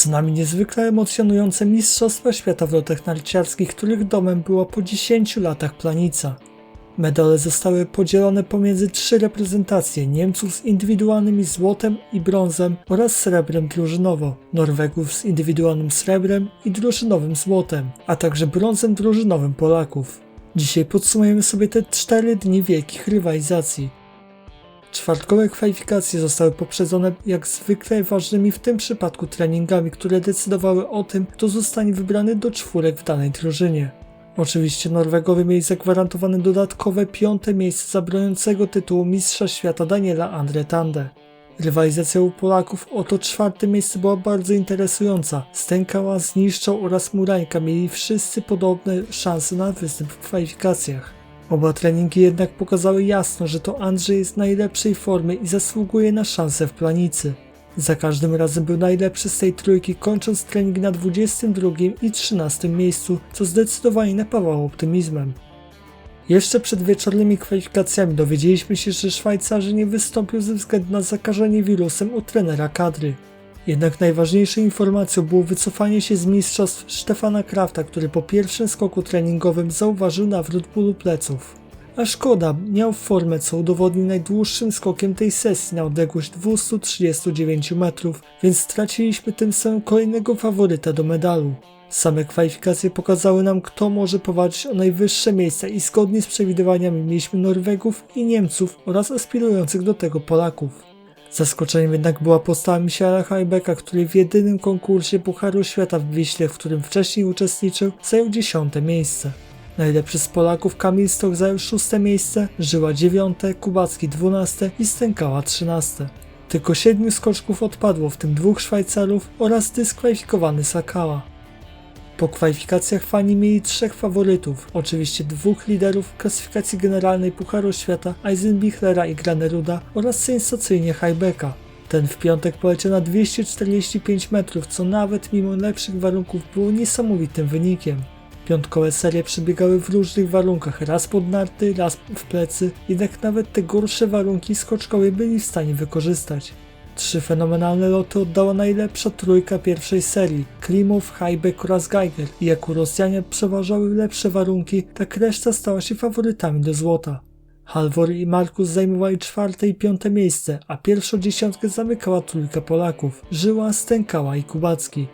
Przed nami niezwykle emocjonujące Mistrzostwa Świata w lotach narciarskich, których domem była po 10 latach planica. Medale zostały podzielone pomiędzy trzy reprezentacje Niemców z indywidualnymi złotem i brązem oraz srebrem drużynowo, Norwegów z indywidualnym srebrem i drużynowym złotem, a także brązem drużynowym Polaków. Dzisiaj podsumujemy sobie te cztery dni wielkich rywalizacji. Czwartkowe kwalifikacje zostały poprzedzone jak zwykle ważnymi w tym przypadku treningami, które decydowały o tym, kto zostanie wybrany do czwórek w danej drużynie. Oczywiście Norwegowie mieli zagwarantowane dodatkowe piąte miejsce za broniącego tytułu Mistrza Świata Daniela Andretande. Rywalizacja u Polaków o to czwarte miejsce była bardzo interesująca. Stękała, Zniszczał oraz Murańka mieli wszyscy podobne szanse na występ w kwalifikacjach. Oba treningi jednak pokazały jasno, że to Andrzej jest najlepszej formie i zasługuje na szansę w planicy. Za każdym razem był najlepszy z tej trójki, kończąc trening na 22 i 13 miejscu, co zdecydowanie napawało optymizmem. Jeszcze przed wieczornymi kwalifikacjami dowiedzieliśmy się, że Szwajcarzy nie wystąpił ze względu na zakażenie wirusem u trenera kadry. Jednak najważniejszą informacją było wycofanie się z mistrzostw Stefana Krafta, który po pierwszym skoku treningowym zauważył nawrót bólu pleców. A szkoda, miał formę, co udowodnił najdłuższym skokiem tej sesji na odległość 239 metrów, więc straciliśmy tym samym kolejnego faworyta do medalu. Same kwalifikacje pokazały nam, kto może powalczyć o najwyższe miejsca i zgodnie z przewidywaniami mieliśmy Norwegów i Niemców oraz aspirujących do tego Polaków. Zaskoczeniem jednak była postawa Michaela Heibecka, który w jedynym konkursie Pucharu Świata w Wiśle, w którym wcześniej uczestniczył, zajął dziesiąte miejsce. Najlepszy z Polaków Kamil Stok zajął szóste miejsce, Żyła dziewiąte, Kubacki dwunaste i Stękała trzynaste. Tylko siedmiu skoczków odpadło, w tym dwóch Szwajcarów oraz dyskwalifikowany Sakała. Po kwalifikacjach fani mieli trzech faworytów, oczywiście dwóch liderów klasyfikacji generalnej Pucharu Świata, Eisenbichlera i Graneruda oraz sensacyjnie Heibecka. Ten w piątek poleciał na 245 metrów, co nawet mimo lepszych warunków było niesamowitym wynikiem. Piątkowe serie przebiegały w różnych warunkach, raz pod narty, raz w plecy, jednak nawet te gorsze warunki skoczkowie byli w stanie wykorzystać. Trzy fenomenalne loty oddała najlepsza trójka pierwszej serii Klimów, Heibeck oraz Geiger i jak u Rosjanie przeważały lepsze warunki, tak reszta stała się faworytami do złota. Halvor i Markus zajmowali czwarte i piąte miejsce, a pierwszą dziesiątkę zamykała trójka Polaków Żyła, Stękała i Kubacki.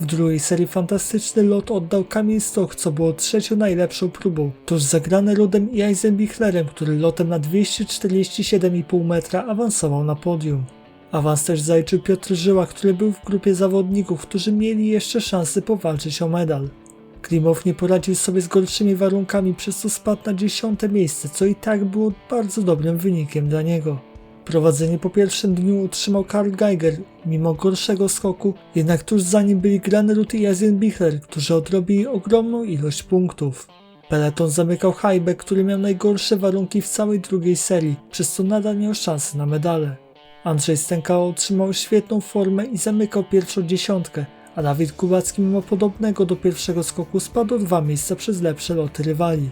W drugiej serii fantastyczny lot oddał Kamil Stoch, co było trzecią najlepszą próbą, tuż zagrane Rudem i Eisenbichlerem, który lotem na 247,5 metra awansował na podium. Awans też zaliczył Piotr Żyła, który był w grupie zawodników, którzy mieli jeszcze szansę powalczyć o medal. Klimow nie poradził sobie z gorszymi warunkami, przez co spadł na dziesiąte miejsce, co i tak było bardzo dobrym wynikiem dla niego. Prowadzenie po pierwszym dniu utrzymał Karl Geiger, mimo gorszego skoku, jednak tuż za nim byli Granerud i Bichler, którzy odrobili ogromną ilość punktów. Peleton zamykał Heibeck, który miał najgorsze warunki w całej drugiej serii, przez co nadal miał szansę na medale. Andrzej Stękała utrzymał świetną formę i zamykał pierwszą dziesiątkę, a Dawid Kubacki mimo podobnego do pierwszego skoku spadł dwa miejsca przez lepsze loty rywali.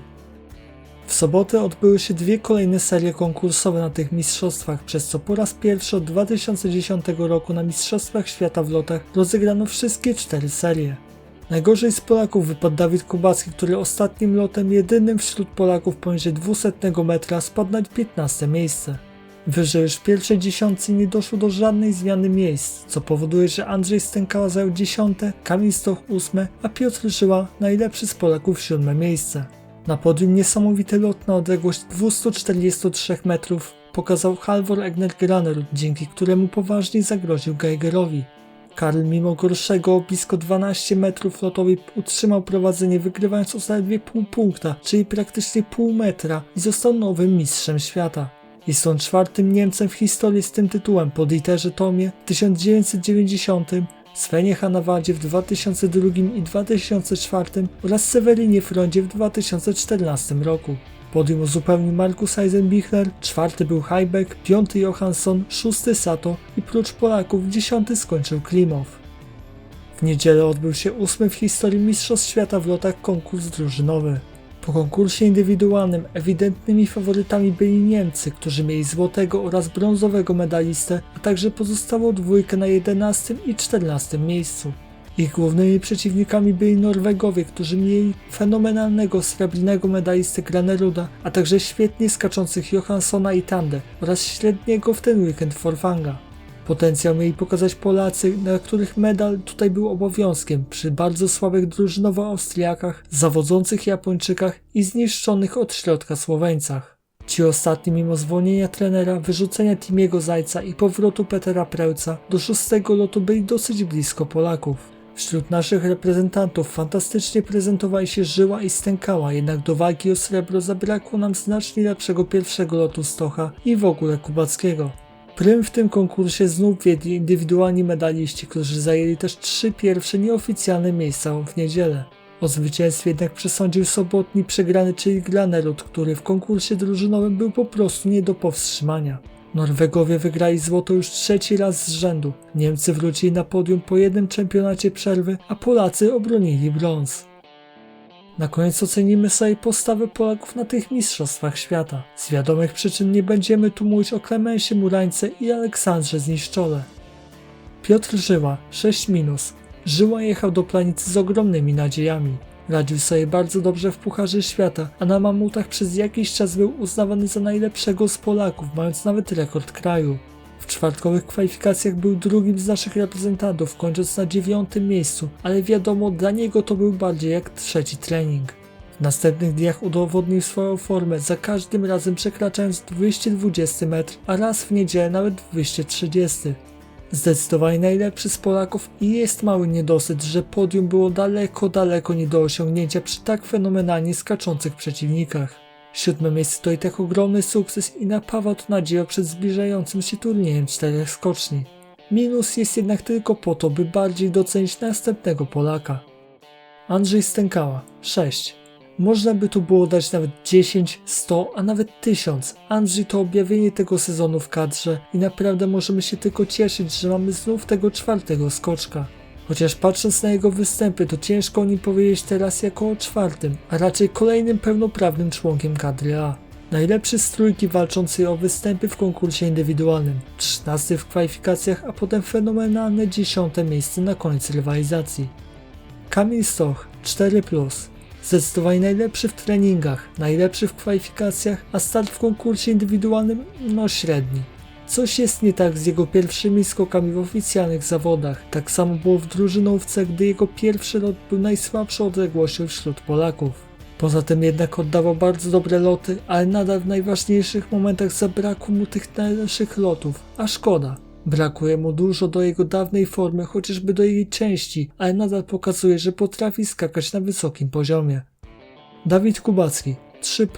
W sobotę odbyły się dwie kolejne serie konkursowe na tych mistrzostwach, przez co po raz pierwszy od 2010 roku na Mistrzostwach Świata w lotach rozegrano wszystkie cztery serie. Najgorzej z Polaków wypadł Dawid Kubacki, który ostatnim lotem jedynym wśród Polaków poniżej 200 metra spadł na 15 miejsce. Wyżej już w pierwszej dziesiątce nie doszło do żadnej zmiany miejsc, co powoduje, że Andrzej Stękała zajął dziesiąte, Kamil Stoch ósme, a Piotr Żyła najlepszy z Polaków siódme miejsce. Na podium niesamowity lot na odległość 243 metrów pokazał Halvor Egner Graner, dzięki któremu poważnie zagroził Geigerowi. Karl mimo gorszego o blisko 12 metrów lotowej utrzymał prowadzenie wygrywając o zaledwie pół punkta, czyli praktycznie pół metra i został nowym mistrzem świata. Jest on czwartym Niemcem w historii z tym tytułem po Dieterze Tomie w 1990, Svenie Hanawadzie w 2002 i 2004 oraz Severinie Frondzie w 2014 roku. Podium uzupełnił Markus Eisenbichler, czwarty był Heibeck, piąty Johansson, szósty Sato i prócz Polaków dziesiąty skończył Klimow. W niedzielę odbył się ósmy w historii Mistrzostw Świata w lotach konkurs drużynowy. Po konkursie indywidualnym ewidentnymi faworytami byli Niemcy, którzy mieli złotego oraz brązowego medalistę, a także pozostałą dwójkę na 11 i 14 miejscu. Ich głównymi przeciwnikami byli Norwegowie, którzy mieli fenomenalnego srebrnego medalistę Graneruda, a także świetnie skaczących Johanssona i Tande oraz średniego w ten weekend Forfanga. Potencjał mieli pokazać Polacy, na których medal tutaj był obowiązkiem przy bardzo słabych drużynowo Austriakach, zawodzących Japończykach i zniszczonych od środka Słoweńcach. Ci ostatni mimo zwolnienia trenera, wyrzucenia Timiego Zajca i powrotu Petera Prełca do szóstego lotu byli dosyć blisko Polaków. Wśród naszych reprezentantów fantastycznie prezentowali się Żyła i Stękała, jednak do walki o srebro zabrakło nam znacznie lepszego pierwszego lotu Stocha i w ogóle Kubackiego. Prym w tym konkursie znów wiedli indywidualni medaliści, którzy zajęli też trzy pierwsze nieoficjalne miejsca w niedzielę. O zwycięstwie jednak przesądził sobotni przegrany, czyli Granerud, który w konkursie drużynowym był po prostu nie do powstrzymania. Norwegowie wygrali złoto już trzeci raz z rzędu. Niemcy wrócili na podium po jednym czempionacie przerwy, a Polacy obronili brąz. Na koniec ocenimy sobie postawę Polaków na tych mistrzostwach świata. Z wiadomych przyczyn nie będziemy tu mówić o Klemensie Murańce i Aleksandrze Zniszczole. Piotr Żyła 6 minus. Żyła jechał do planicy z ogromnymi nadziejami. Radził sobie bardzo dobrze w Pucharze Świata, a na mamutach przez jakiś czas był uznawany za najlepszego z Polaków, mając nawet rekord kraju. W czwartkowych kwalifikacjach był drugim z naszych reprezentantów, kończąc na dziewiątym miejscu, ale wiadomo, dla niego to był bardziej jak trzeci trening. W następnych dniach udowodnił swoją formę, za każdym razem przekraczając 220 metr, a raz w niedzielę nawet 230. Zdecydowanie najlepszy z Polaków i jest mały niedosyt, że podium było daleko, daleko nie do osiągnięcia przy tak fenomenalnie skaczących przeciwnikach. Siódme miejsce to i tak ogromny sukces i napawa to nadzieją przed zbliżającym się turniejem czterech skoczni. Minus jest jednak tylko po to, by bardziej docenić następnego Polaka. Andrzej Stękała 6. Można by tu było dać nawet 10, 100, a nawet 1000. Andrzej to objawienie tego sezonu w kadrze i naprawdę możemy się tylko cieszyć, że mamy znów tego czwartego skoczka. Chociaż patrząc na jego występy, to ciężko o nim powiedzieć teraz jako o czwartym, a raczej kolejnym pełnoprawnym członkiem kadry A. Najlepszy z trójki walczącej o występy w konkursie indywidualnym, 13 w kwalifikacjach, a potem fenomenalne 10 miejsce na koniec rywalizacji. Kamil Stoch 4+. Zdecydowanie najlepszy w treningach, najlepszy w kwalifikacjach, a start w konkursie indywidualnym no średni. Coś jest nie tak z jego pierwszymi skokami w oficjalnych zawodach. Tak samo było w drużynówce, gdy jego pierwszy lot był najsłabszą odległością wśród Polaków. Poza tym jednak oddawał bardzo dobre loty, ale nadal w najważniejszych momentach zabrakło mu tych najlepszych lotów, a szkoda. Brakuje mu dużo do jego dawnej formy, chociażby do jej części, ale nadal pokazuje, że potrafi skakać na wysokim poziomie. Dawid Kubacki 3.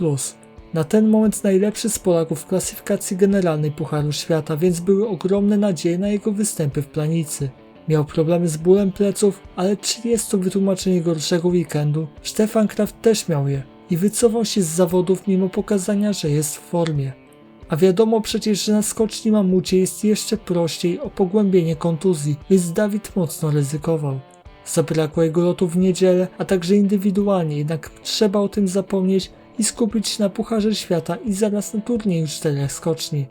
Na ten moment najlepszy z Polaków w klasyfikacji generalnej Pucharu Świata, więc były ogromne nadzieje na jego występy w planicy. Miał problemy z bólem pleców, ale czy jest to wytłumaczenie gorszego weekendu? Stefan Kraft też miał je i wycofał się z zawodów mimo pokazania, że jest w formie. A wiadomo przecież, że na skoczni mamucie jest jeszcze prościej o pogłębienie kontuzji, więc Dawid mocno ryzykował. Zabrakło jego lotu w niedzielę, a także indywidualnie, jednak trzeba o tym zapomnieć i skupić się na Pucharze Świata i zaraz na turnieju czterech skoczni.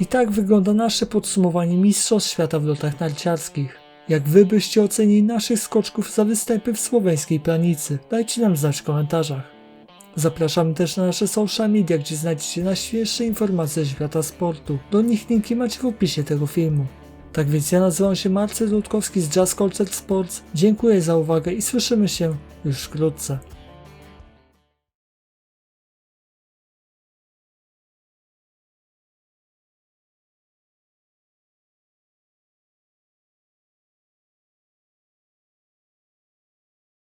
I tak wygląda nasze podsumowanie Mistrzostw Świata w lotach narciarskich. Jak wy byście ocenili naszych skoczków za występy w słoweńskiej planicy? Dajcie nam znać w komentarzach. Zapraszamy też na nasze social media, gdzie znajdziecie najświeższe informacje ze świata sportu. Do nich linki macie w opisie tego filmu. Tak więc ja nazywam się Marcel Rutkowski z Jazz Culture Sports. Dziękuję za uwagę i słyszymy się już wkrótce.